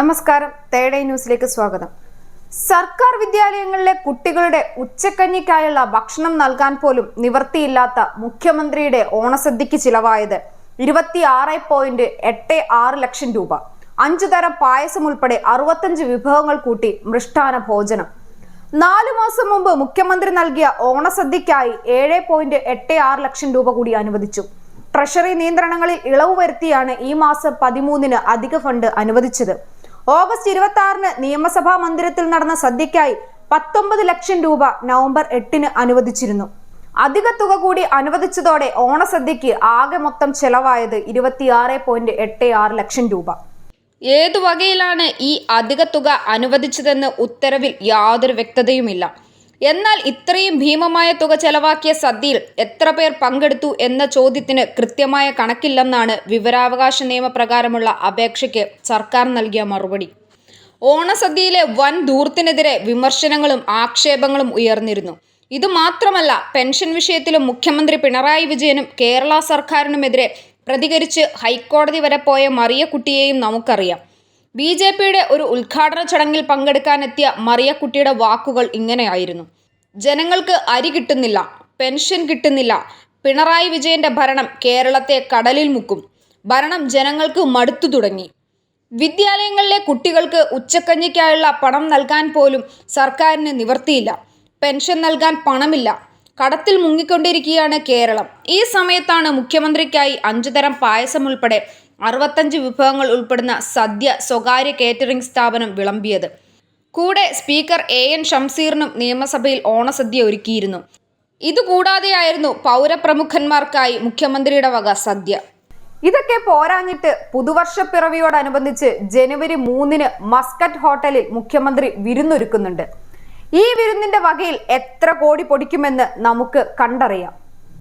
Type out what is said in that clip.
നമസ്കാരം. തേടൈ ന്യൂസിലേക്ക് സ്വാഗതം. സർക്കാർ വിദ്യാലയങ്ങളിലെ കുട്ടികളുടെ ഉച്ചക്കഞ്ഞിക്കായുള്ള ഭക്ഷണം നൽകാൻ പോലും നിവർത്തിയില്ലാത്ത മുഖ്യമന്ത്രിയുടെ ഓണസദ്യക്ക് ചിലവായത് ഇരുപത്തി ആറ് പോയിന്റ് എട്ട് ആറ് ലക്ഷം രൂപ. അഞ്ചു തരം പായസം ഉൾപ്പെടെ അറുപത്തഞ്ച് വിഭവങ്ങൾ കൂട്ടി മൃഷ്ടാന ഭോജനം. നാലു മാസം മുമ്പ് മുഖ്യമന്ത്രി നൽകിയ ഓണസദ്യക്കായി ഏഴ് പോയിന്റ് എട്ട് ആറ് ലക്ഷം രൂപ കൂടി അനുവദിച്ചു. ട്രഷറി നിയന്ത്രണങ്ങളിൽ ഇളവ് വരുത്തിയാണ് ഈ മാസം പതിമൂന്നിന് അധിക ഫണ്ട് അനുവദിച്ചത്. ഓഗസ്റ്റ് ഇരുപത്തി ആറിന് നിയമസഭാ മന്ദിരത്തിൽ നടന്ന സദ്യക്കായി പത്തൊമ്പത് ലക്ഷം രൂപ നവംബർ എട്ടിന് അനുവദിച്ചിരുന്നു. അധിക തുക കൂടി അനുവദിച്ചതോടെ ഓണസദ്യക്ക് ആകെ മൊത്തം ചെലവായത് ഇരുപത്തിയാറ് പോയിന്റ് എട്ട് ആറ് ലക്ഷം രൂപ. ഏതു വകയിലാണ് ഈ അധിക തുക അനുവദിച്ചതെന്ന് ഉത്തരവിൽ യാതൊരു വ്യക്തതയുമില്ല. എന്നാൽ ഇത്രയും ഭീമമായ തുക ചെലവാക്കിയ സദ്യയിൽ എത്ര പേർ പങ്കെടുത്തു എന്ന ചോദ്യത്തിന് കൃത്യമായ കണക്കില്ലെന്നാണ് വിവരാവകാശ നിയമപ്രകാരമുള്ള അപേക്ഷയ്ക്ക് സർക്കാർ നൽകിയ മറുപടി. ഓണസദ്യയിലെ വൻ ധൂർത്തിനെതിരെ വിമർശനങ്ങളും ആക്ഷേപങ്ങളും ഉയർന്നിരുന്നു. ഇതുമാത്രമല്ല പെൻഷൻ വിഷയത്തിലും മുഖ്യമന്ത്രി പിണറായി വിജയനും കേരള സർക്കാരിനുമെതിരെ പ്രതികരിച്ച് ഹൈക്കോടതി വരെ പോയ മറിയക്കുട്ടിയെയും നമുക്കറിയാം. ബി ജെ പിയുടെ ഒരു ഉദ്ഘാടന ചടങ്ങിൽ പങ്കെടുക്കാനെത്തിയ മറിയക്കുട്ടിയുടെ വാക്കുകൾ ഇങ്ങനെയായിരുന്നു. ജനങ്ങൾക്ക് അരി കിട്ടുന്നില്ല പെൻഷൻ കിട്ടുന്നില്ല പിണറായി വിജയന്റെ ഭരണം കേരളത്തെ കടലിൽ മുക്കും ഭരണം ജനങ്ങൾക്ക് മടുത്തു തുടങ്ങി. വിദ്യാലയങ്ങളിലെ കുട്ടികൾക്ക് ഉച്ചക്കഞ്ഞിക്കായുള്ള പണം നൽകാൻ പോലും സർക്കാരിന് നിവർത്തിയില്ല പെൻഷൻ നൽകാൻ പണമില്ല കടത്തിൽ മുങ്ങിക്കൊണ്ടിരിക്കുകയാണ് കേരളം. ഈ സമയത്താണ് മുഖ്യമന്ത്രിക്കായി അഞ്ചു തരം പായസം ഉൾപ്പെടെ അറുപത്തഞ്ച് വിഭവങ്ങൾ ഉൾപ്പെടുന്ന സദ്യ സ്വകാര്യ കേറ്ററിംഗ് സ്ഥാപനം വിളമ്പിയത്. കൂടെ സ്പീക്കർ എ എൻ ഷംസീറിനും നിയമസഭയിൽ ഓണസദ്യ ഒരുക്കിയിരുന്നു. ഇതുകൂടാതെയായിരുന്നു പൗരപ്രമുഖന്മാർക്കായി മുഖ്യമന്ത്രിയുടെ വക സദ്യ. ഇതൊക്കെ പോരാഞ്ഞിട്ട് പുതുവർഷപ്പിറവിയോടനുബന്ധിച്ച് ജനുവരി മൂന്നിന് മസ്കറ്റ് ഹോട്ടലിൽ മുഖ്യമന്ത്രി വിരുന്നൊരുക്കുന്നുണ്ട്. ഈ വിരുന്നിന്റെ വകയിൽ എത്ര കോടി പൊടിക്കുമെന്ന് നമുക്ക് കണ്ടറിയാം.